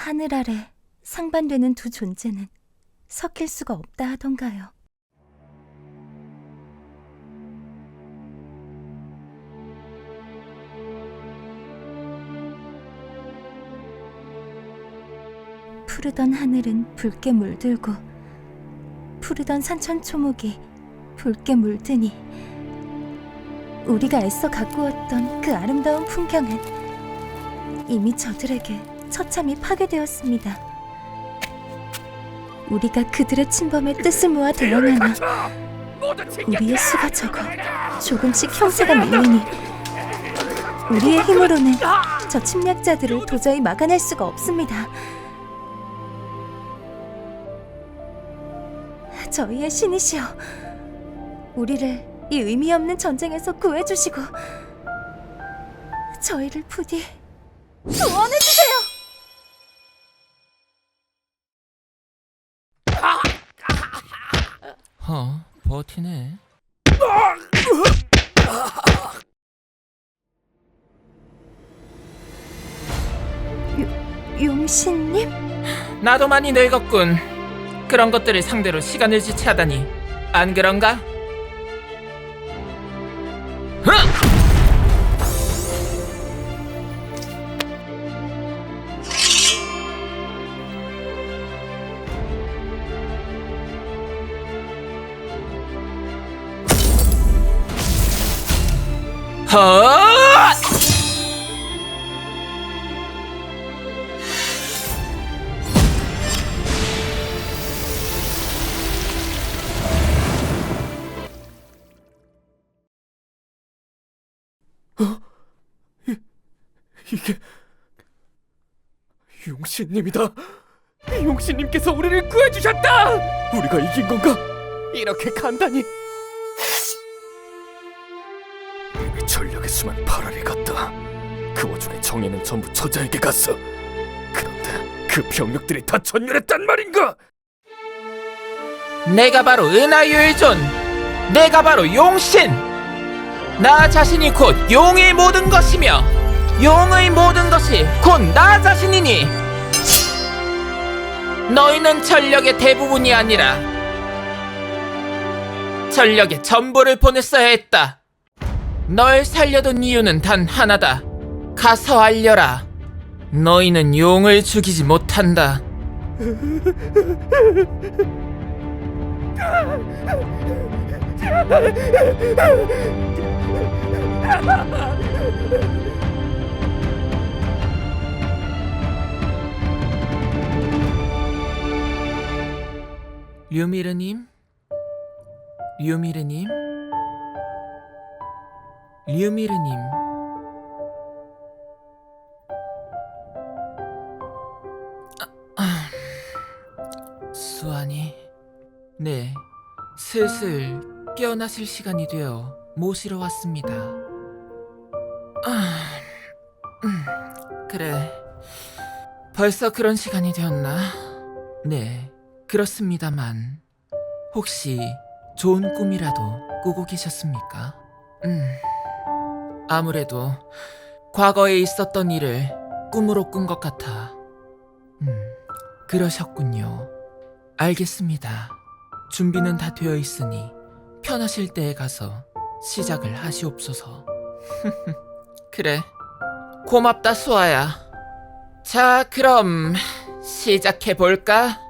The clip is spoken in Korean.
하늘 아래 상반되는 두 존재는 섞일 수가 없다 하던가요. 푸르던 하늘은 붉게 물들고 푸르던 산천 초목이 붉게 물드니 우리가 애써 가꾸었던 그 아름다운 풍경은 이미 저들에게 처참히 파괴되었습니다. 우리가 그들의 침범에 뜻을 모아 대응하나 우리의 수가 적어 조금씩 형세가 밀리니 우리의 힘으로는 저 침략자들을 도저히 막아낼 수가 없습니다. 저희의 신이시여, 우리를 이 의미 없는 전쟁에서 구해주시고 저희를 부디 구원해주세요. 어, 버티네. 용신님? 나도 많이 늙었군. 그런 것들을 상대로 시간을 지체하다니. 안 그런가? 헛! 이게 용신님이다. 용신님께서 우리를 구해주셨다. 우리가 이긴 건가? 이렇게 간단히. 이미 전력의 수만 파란이 갔다. 그 와중에 정예는 전부 저자에게 갔어. 그런데 그 병력들이 다 전멸했단 말인가? 내가 바로 은하유일존 내가 바로 용신 나 자신이 곧 용의 모든 것이며 용의 모든 것이 곧 나 자신이니 너희는 전력의 대부분이 아니라 전력의 전부를 보냈어야 했다 널 살려둔 이유는 단 하나다 가서 알려라 너희는 용을 죽이지 못한다 류미르님? 류미르님? 류미르님? 아, 아, 수아니? 네, 슬슬 깨어나실 시간이 되어 모시러 왔습니다. 아, 음, 그래. 벌써 그런 시간이 되었나? 네, 그렇습니다만 혹시 좋은 꿈이라도 꾸고 계셨습니까? 음, 아무래도 과거에 있었던 일을 꿈으로 꾼 것 같아. 음, 그러셨군요. 알겠습니다. 준비는 다 되어 있으니 편하실 때에 가서 시작을 하시옵소서. 그래. 고맙다, 수아야. 자, 그럼 시작해 볼까?